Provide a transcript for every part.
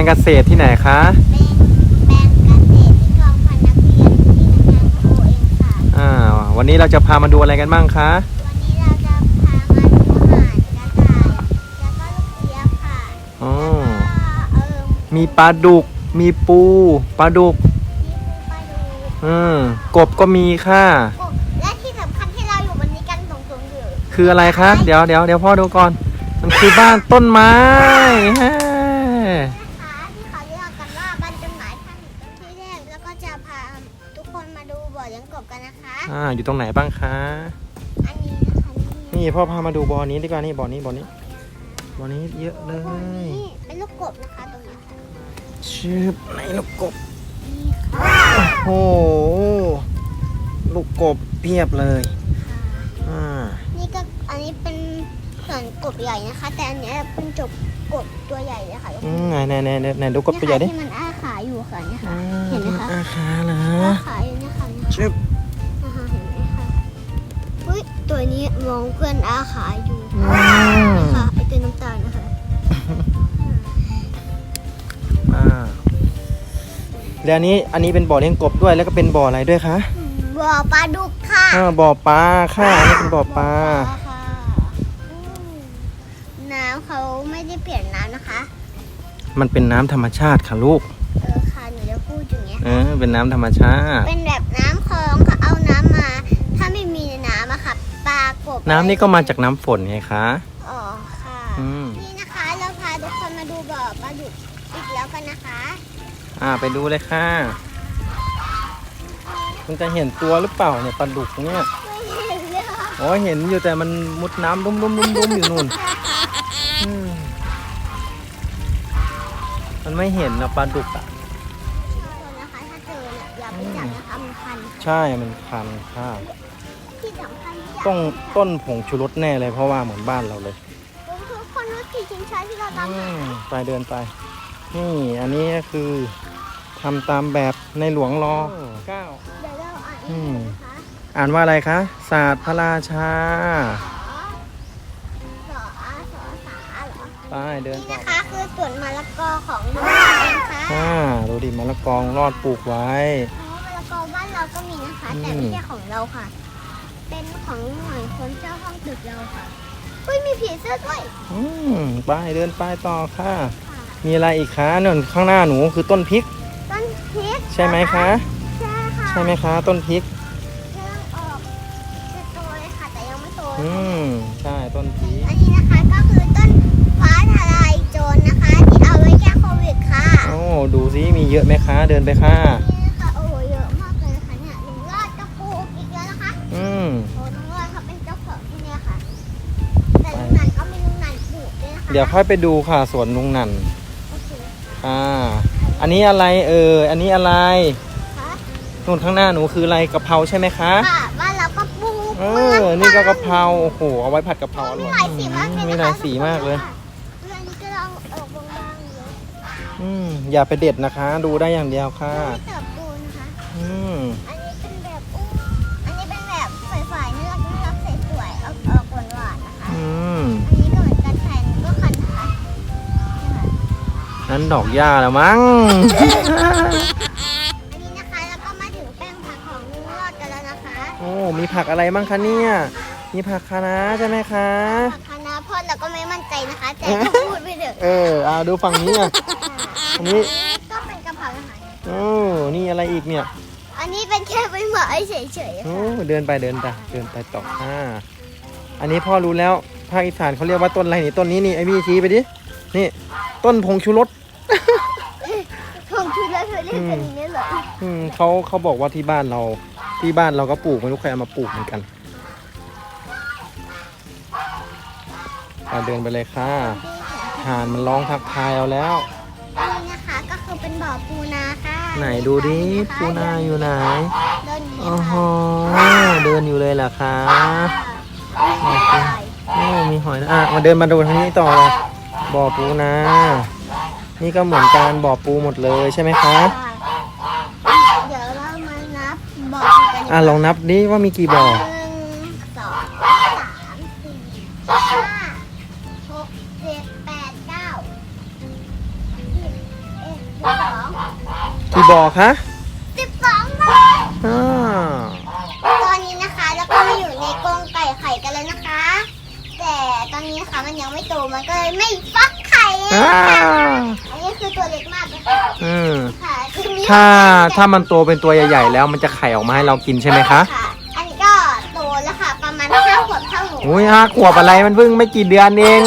งเกษตรที่ไหนคะเป็นแปลงเกษตรที่กองพันนักเรียนที่ทำงานของโอเองค่ะอ่า วันนี้เราจะพามาดูอะไรกันบ้างคะวันนี้เราจะพามาดูอาหารกระต่ายแล้วก็ลูกเจี๊ยบค่ะอ๋อแล้วก็เออมีปลาดุก มีปูปลาดุกมีปูปลาดูอืม กบก็มีค่ะกบและที่สำคัญที่เราอยู่วันนี้กันตรงๆอยู่คืออะไรคะ เดี๋ยวเดี๋ยวเดี๋ยวพ่อดูก่อน มันคือบ้านต้นไม้ฮะนะคะ คนมาดูบ่อเลี้ยงกบกันนะคะ อ่า อยู่ตรงไหนบ้างคะ อันนี้นะคะนี่นี่พ่อพามาดูบ่อนี้ดีกว่านี่บ่อนี้บ่อนี้บ่อนี้เยอะเลบ่อนี้ยเป็นลูกกบนะคะตรงนี้ค่ะชืบไหนลูกกบ นี่ค่ะโอ้โหลูกกบเพียบเลยอ่านี่ก็อันนี้เป็นส่วนกบใหญ่นะคะ แต่อันเนี้ยเป็นจบกบตัวใหญ่เลยค่ะอืมไหนไหนไหนไหนไหนดูกบตัวใหญ่ดินี่ค่ะที่มันอ้า ขาอยู่ค่ะเนี่ยค่ะอ่าเห็นไหมคะอาคาเหรออ้าขาอยู่เนี่ยค่ะเนี่ยชึบนะคะเห็นไหมคะอุ้ยตัวนี้มองเพื่อนอ้าขาอยู่อืมค่ะไอตัวน้ำตาลนะคะอ่าแล้วอันนี้อันนี้เป็นบ่อเลี้ยงกบด้วยแล้วก็เป็นบ่ออะไรด้วยคะบ่อปลาดุกค่ะอ่าบ่อปลาค่ะอันนี้เป็นบ่อปลาค่ะอืมน้ำเขาไม่ได้เปลี่ยนน้ำนะคะ มันเป็นน้ำธรรมชาติค่ะลูก เงี้ยเออ เป็นน้ำธรรมชาติ เป็นแบบน้ำคลองค่ะเอาน้ำมา ถ้าไม่มีน้ำอะค่ะปลากบน้ำนี่ก็มาจากน้ำฝนไงคะ อ๋อค่ะ อืม นี่นะคะเราพาทุกคนมาดูบ่อปลาดุกอีกแล้วกันนะคะอ่าไปดูเลยค่ะ มันจะเห็นตัวหรือเปล่าเนี่ยปลาดุกเนี่ยไม่เห็นเลยค่ะอ๋อเห็นอยู่แต่มันมุดน้ำดุ้มดุ้มดุ้มดุ้มอยู่นู่นอืมมันไม่เห็นนะปลาดุกอะ ใช่มันคันค่ะที่สำคัญที่อยากต้องต้นผงชูรสแน่เลยเพราะว่าเหมือนบ้านเราเลยทุกคนรู้กี่ชิงช้าที่เราทำอืเนี่ยมไปเดินไป นี่อันนี้ก็คือทำตามแบบในหลวงรอเก้า เดี๋ยวเราอ่านอือีกมนะคะอ่านว่าอะไรคะ ศาสตร์พระราชา สออาสอสาเหรอ ไปเดินนี่ต่อนะคะคือสวนมะละกอของลุงเองค่ะอ่าดูดิมะละกองรอดปลูกไว้อ๋อ เราก็มีนะคะอืมแต่ไม่ใช่ของเราค่ะ เป็นของหน่วยคนเจ้าห้องตึกเราค่ะอุ้ยมีผีเสื้อด้วยอืมไปเดินไปต่อค่ะค่ะมีอะไรอีกคะนั่นข้างหน้าหนูคือต้นพริก ต้นพริกใช่ไหมคะ ใช่ค่ะใช่ไหมคะ ต้นพริกเริ่มออกจะโตเลยค่ะ แต่ยังไม่โตอืมใช่ต้นพริกอันนี้นะคะก็คือต้นฟ้าทลายโจรนะคะ ที่เอาไว้แก้โควิดค่ะโอ้ดูซิมีเยอะไหมคะ เดินไปค่ะ เดี๋ยวค่อยไปดูค่ะสวนลุงหนันโอเคอ่า อันนี้อะไรเออ อันนี้อะไรค่ะนู่นข้างหน้าหนูคืออะไรกะเพราใช่ไหมคะ ค่ะบ้านเราก็ปลูกเออ นี่ก็กะเพรา โอ้โห เอาไว้ผัดกะเพราอมีร่อยหลายสีมากเลยนะคะมีหลายสีมากเลยเรื่องนี้ก็ลองออกบางๆเลยอืมอย่าไปเด็ดนะคะ ดูได้อย่างเดียวค่ะ นั้นดอกหญ้าแล้วมั้ง อันนี้นะคะ แล้วก็มาถึงแป้งผักของลุงรอดกันแล้วนะคะโอ้ มีผักอะไรบ้างคะเนี่ย มีผักคะน้าใช่ไหมคะ ผักคะน้าพ่อเราก็ไม่มั่นใจนะคะ แต่ก็พูดไปเถอะเออเอาดูฝั่งนี้อะอันนี้ ก็เป็นกะเพราอาหารโอ้ นี่อะไรอีกเนี่ย อันนี้เป็นแค่ใบไม้เฉยๆโอ้ ค่ะเดินไปเดินไปเดินไปต่ออ่าอันนี้พ่อรู้แล้ว ภาคอีสานเขาเรียกว่าต้นอะไรนี่ ต้นนี้นี่ไอพี่ชี้ไปดิ นี่ ต้นผงชูรสผมคือแล้ว เธอเรียกเป็นอย่างนี้เหรออืมเขาเขาบอกว่าที่บ้านเราที่บ้านเราก็ปลูกไม่รู้ใครเอามาปลูกเหมือนกันอะเดินไปเลยค่ะห่านมันร้องทักทายเอาแล้ว นี่นะคะก็คือเป็นบ่อปูนาค่ะไหนดูดิปูนาอยู่ไหนเดินอย่างโอ้นี้โหค่ะเดินอยู่เลยเหรอคะมีหอยโอ้มีหอยนะอะมาเดินมาดูทางนี้ต่อเลยบ่อปูนา นี่ก็เหมือนกันบ่อปูหมดเลยใช่ไหมคะเดี๋ยวเรามานับบ่อปูกันอะลองนับดิว่ามีกี่บ่อหนึ่งสองสามสี่ห้าหกเจ็ดแปดเก้าสิบกี่บ่อคะสิบสองบาทอ่าตอนนี้นะคะแล้วก็มาอยู่ในกรงไก่ไข่กันแล้วนะคะ แต่ตอนนี้นะคะมันยังไม่โตมันก็เลยไม่ฟักไข่เลย อ่าค่ะอันนี้คือตัวเล็กมากเลยค่ะอืมค่ะคือมีถ้าถ้ามันโตเป็นตัวใหญ่ๆแล้วมันจะไข่ออกมาให้เรากินใช่ไหมคะอันนี้ก็โตแล้วค่ะ ประมาณห้าขวบเท่าหนูอุ้ยห้าขวบอะไรมันเพิ่งไม่กี่เดือนเอง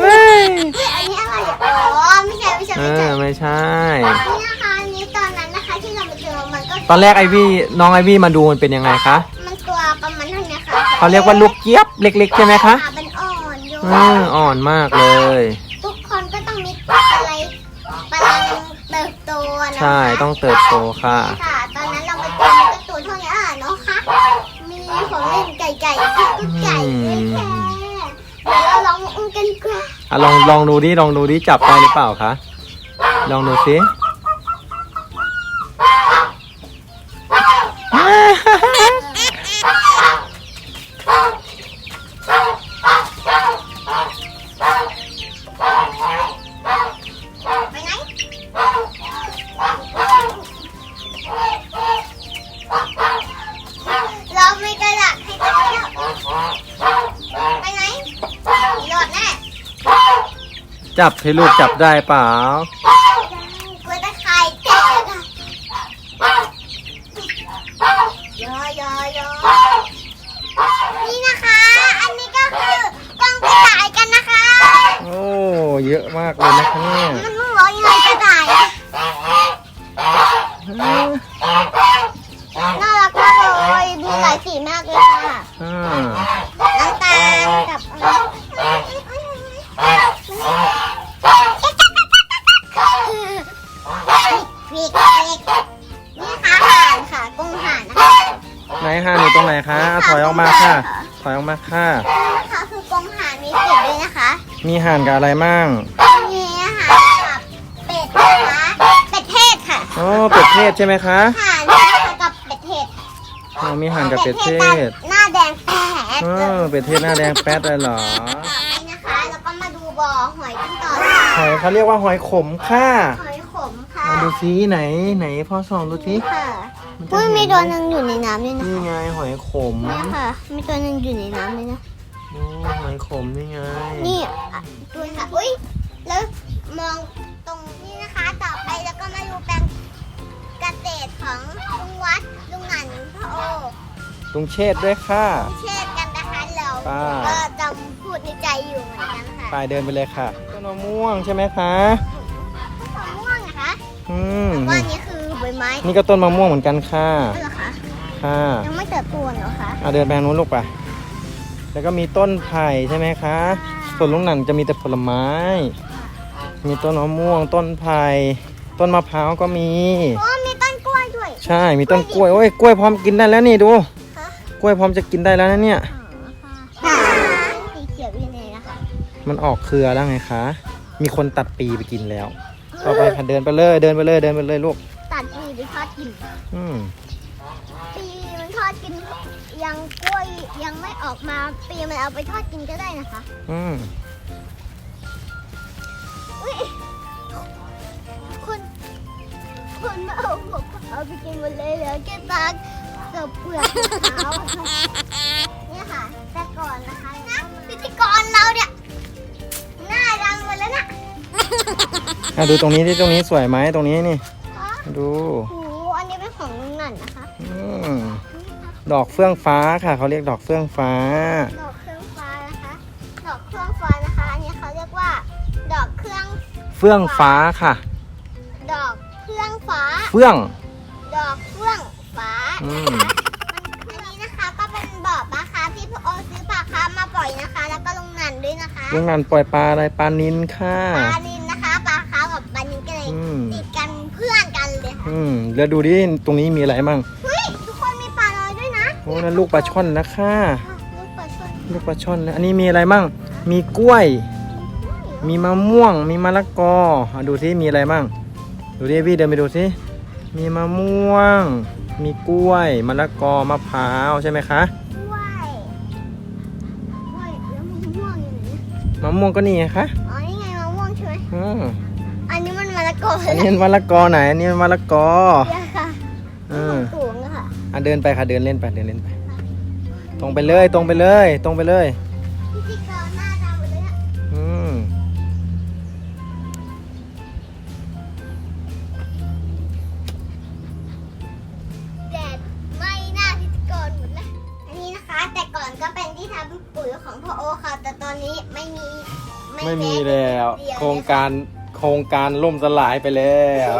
เฮ้ยเฮ้ยอันนี้อะไรอะอ๋อไม่ใช่ไม่ใช่เอไม่ใช่อไม่ใช่ นี่นะคะอันนี้ตอนนั้นนะคะที่เราไปเจอมันก็ตอนแรกไอวี่น้องไอวี่มาดูมันเป็นยังไงคะมันตัวประมาณเท่านี้ค่ะเขาเรียกว่าลูกเจี๊ยบเล็กๆใช่ไหมคะขาเป็นอ่อนอยู่อืมอ่อนมากเลย ทุกคนก็ต้องมีอะไรปลังเติบโต นะคะใช่ต้องเติบโตค่ะ ค่ะ ตอนนั้นเราไปเจอมันก็ตัวเท่านี้อะเนาะค่ะมีของเล่นไก่ไก่ๆกุ๊กไก่ด้วยแค่เดี๋ยวเราลองมาอุ้มกันดีกว่า อะลองลองดูดิลองดูดิจับได้หรือเปล่าคะลองดูสิ ไปไหน เราไม่กระดาษให้กันแล้วไปไหนหยอดแน่ จับให้ลูกจับได้เปล่า กลัวตะไคร่แตกอะยอยอยอนี่นะคะ อันนี้ก็คือกล้องกระต่ายกันนะคะ โอ้ เยอะมากเลย อยออกมาค่ะ ถอยออกมาค่ะนะคะคือกรงห่านมีเป็ดด้วยนะคะ มีห่านกับอะไรมั่งมีอาหารกับเป็ดนะคะเป็ดเทศค่ะอ๋อเป็ดเทศใช่ไหมคะห่านนะคะกับเป็ดเทศอ๋อมีห่านกับเป็ดเทศหน้าแดงแป๊ดเออเป็ดเทศหน้าแดงแป๊ดเลยเหรอไปนะคะ แล้วก็มาดูบ่อหอยกันต่อหอยเขาเรียกว่าหอยขมค่ะหอยขมค่ะมาดูซิไหนไหนพ่อส่องดูซิค่ะมัน จะอุ้ยเห็นมีตัวหนึ่งอยู่ในน้ำด้วยนะนี่ไงหอยขมเนี่ยค่ะ มีตัวหนึ่งอยู่ในน้ำเลยนะ โอ้หอยขมนี่ไงนี่อะดูค่ะอุ้ยแล้วมองตรงนี้นะคะ ต่อไปแล้วก็มาดูแปลงเกษตรของลุงวัดลุงหนันพ่อโอลุงเชษฐ์ด้วยค่ะ เช่นกันนะคะเราป้า ก็จำพูดในใจอยู่เหมือนกันค่ะไปเดินไปเลยค่ะต้นมะม่วงใช่ไหมคะ มะม่วงนะคะอืม ว่าอันนี้คือใบ ไม้นี่ก็ต้นมะม่วงเหมือนกันค่ะเหรอคะค่ะยังไม่เติบโตเหรอคะเอาเดินไปทางนู้นลูกไปแล้วก็มีต้นไผ่ใช่ไหมคะ ส่วนลุงหนันจะมีแต่ผลไม้ มีต้นมะม่วง ต้นไผ่ต้นมะพร้าวก็มี โอ้มีต้นกล้วยด้วย ใช่ มีต้นกล้วย โอ้ย กล้วยพร้อมกินได้แล้วนี่ดูฮะกล้วยพร้อมจะกินได้แล้วนะเนี่ยค่ะสีเขียวอยู่ในนะคะมันออกเครือแล้วไงคะ มีคนตัดปีไปกินแล้ว ต่อไปค่ะเดินไปเลย เดินไปเลย เดินไปเลยลูกตัดปีไปทอด กินอืมปีมันทอดกินยังกล้วยยังไม่ออกมา ปีมันเอาไปทอดกินก็ได้นะคะอืมอุ้ยคนคนมาเอาผมเอาไปกินหมดเลยเหลือแค่ตากับเปลือกมะพร้าวเนี่ยค่ะ แต่ก่อนนะคะนะพิธีกรเราเนี่ยหน้าดังหมดแล้วนะอะดูตรงนี้ที่ตรงนี้สวยไหมตรงนี้นี่อ๋อดูโหอั ดอกเฟื่องฟ้าค่ะ เขาเรียกดอกเฟื่องฟ้า ดอกเครื่องฟ้านะคะ ดอกเครื่องฟ้านะคะ อันนี้เขาเรียกว่า ดอกเครื่อง เฟื่องฟ้าค่ะ ดอกเครื่องฟ้า เฟื่อง ดอกเฟื่องฟ้าอืมอันนี้นะคะก็เป็นบ่อปลาคาร์ฟที่พ่อโอซื้อปลาคาร์ฟมาปล่อยนะคะ แล้วก็ลุงหนันด้วยนะคะลุงนันปล่อยปลาอะไรปลานินค่ะ ปลานินนะคะปลาคาร์ฟกับปลานินก็เลยอืม ติดกันเพื่อนกันเลยค่ะ อืมแล้วดูดิตรงนี้มีอะไรมั่ง อ้นั่นลูกปลาช่อนนะคะอะลูกปลาช่อนลูกปลาช่อนนะอันนี้มีอะไรมั่ง มีกล้วย มีมะม่วง มีมะละกออะดูที่มีอะไรมั่ง ดูดิพี่เดินไปดูสิมีมะม่วง มีกล้วย มะละกอ มะพร้าวใช่ไหมคะกล้วยกล้วยแล้วมะม่วงอยู่ไหนมะม่วงก็นี่ไงคะ อ๋อ นี่ไงมะม่วงใช่ไหมอืมอันนี้มันมะละละกอ อันนี้มันมะละกอไหน อันนี้มันมะละกอเนี่ยค่ะเออสูง อะค่ะอะเดินไปค่ะเดินเล่นไปเดินเล่นไป ตรงไปเลยตรงไปเลย ตรงไปเลยพิธีกรหน้าดำเลยอะอืมแดดไม่หน้าพิธีกรหมดเลยอันนี้นะคะ แต่ก่อนก็เป็นที่ทำปุ๋ยของพ่อโอค่ะ แต่ตอนนี้ไม่มีไม่มีแแล้วเดียวโครงการโครงการล่มสลายไปแล้ว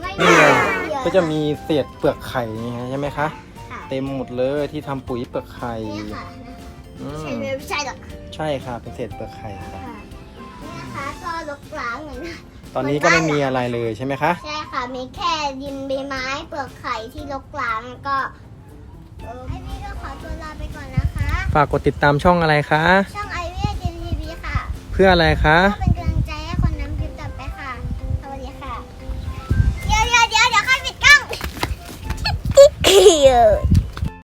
ไม่นี่ไงเดียว ก็จะมีเศษเปลือกไข่ไงใช่ไหมคะ ค่ะเต็มหมดเลยที่ทำปุ๋ยเปลือกไข่นี่ค่ะอืมใช่ไหมไม่ใช่หรอกใช่ค่ะเป็นเศษเปลือกไข่ค่ะค่ะนี่นะคะก็ลกล้างเหมือนกันตอนนี้ก็ไม่มีอะไรเลยใช่ไหมคะใช่ค่ะมีแค่ดินใบไม้เปลือกไข่ที่ลกล้างแล้วก็เออให้พี่ก็ขอตัวลาไปก่อนนะคะ ฝากกดติดตามช่องอะไรคะ ช่องไอเวียเจนทีวีค่ะ เพื่ออะไรคะ ก็เป็น ค่